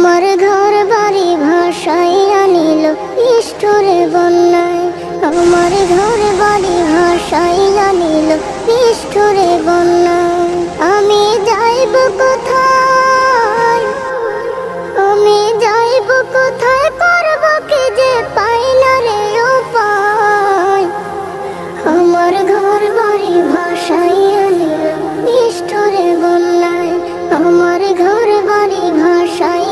আমার ঘর বাড়ি ভাষাই আনিল ইষ্টরে বন্যায়। আমার ঘর বাড়ি ভাষাই আনিল ইষ্টরে বন্যায়। আমি যাইব কোথায়? আমি যাইব কোথায়? করব কি যে পাই না রে উপায়? আমার ঘর বাড়ি ভাষাই আনিল ইষ্টরে বন্যায়। আমার ঘর বাড়ি ভাষাই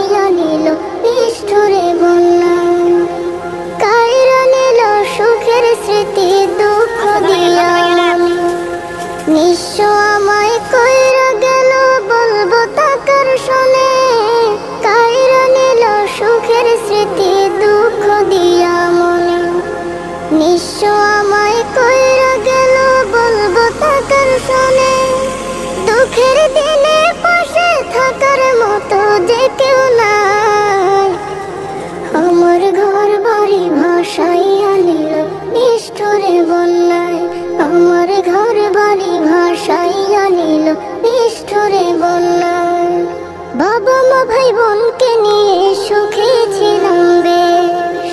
নিঃস্ব আমায় কইরা গেল, বলব তাকার শোনে। কায়রা নিল সুখের স্মৃতি, দুঃখ দিয়া মনে। নিঃস্ব আমায় কইরা গেল, বলব তাকার শোনে। দুঃখের দিনে পাশে থাকার মতো যে কেউ নাই। আমার ঘর বাড়ি ভাষাই আনিল নিষ্ঠুরে বন্যায়। ভাষাই আনিল নিষ্ঠুরে বন্যায় বাবা মা ভাই বোনকে নিয়ে সুখী ছিলাম বেশ।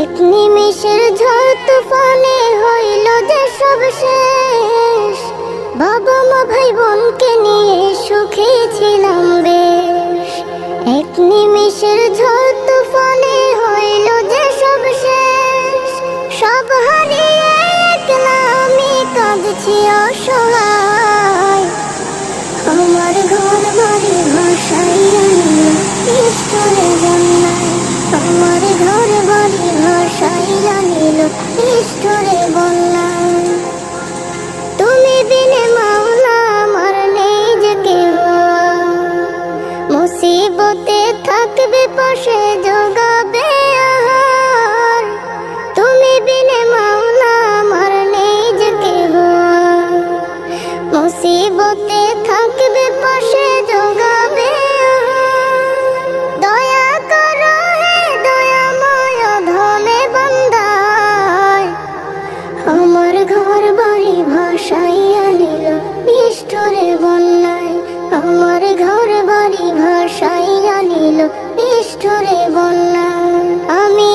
এক নিমিষের ঝড় তুফানে হইল যে সব শেষ। বাবা মা ভাই বোনকে নিয়ে সুখী ছিলাম বেশ। এক নিমিষের ঝড় ঘর বাড়ি ভাষাই আনিল ইষ্টরে বন্যায় তুমি বিনে মাওলা আমার নেই যে কেহ? মুসিবতে থাকবে, পাশে যোগাবে আহার। তুমি থাকবে, পাশে যোগাবে আমার ঘর বাড়ি ভাসাইয়া নিল। নিষ্ঠুরে বন্যায় আমার ঘর বাড়ি ভাসাইয়া নিল। নিষ্ঠুরে বন্যায় আমি